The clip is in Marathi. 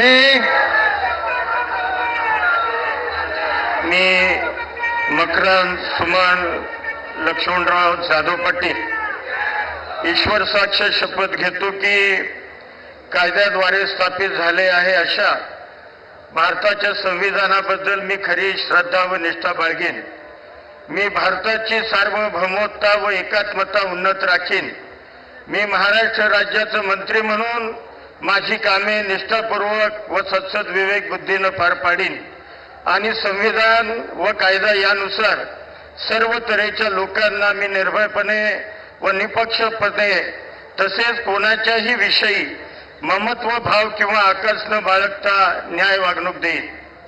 मी मी मकरंद सुमन लक्ष्मणराव जाधव पाटील ईश्वर साक्ष शपथ घेतो की कायद्याद्वारे स्थापित झाले आहे अशा भारताच्या संविधानाबद्दल मी खरी श्रद्धा व निष्ठा बाळगेन. मी भारताची सार्वभौमता व एकात्मता उन्नत राखीन. मी महाराष्ट्र राज्याचं मंत्री म्हणून माझी कामे निष्ठापूर्वक व सत्सद विवेक बुद्धीनं पार पाडीन. आणि संविधान व कायदा यानुसार सर्व तऱ्हेच्या लोकांना मी निर्भयपणे व निपक्षपणे तसेच कोणाच्याही विषयी ममत्व भाव किंवा आकर्ष न बाळगता न्याय वागणूक देईन.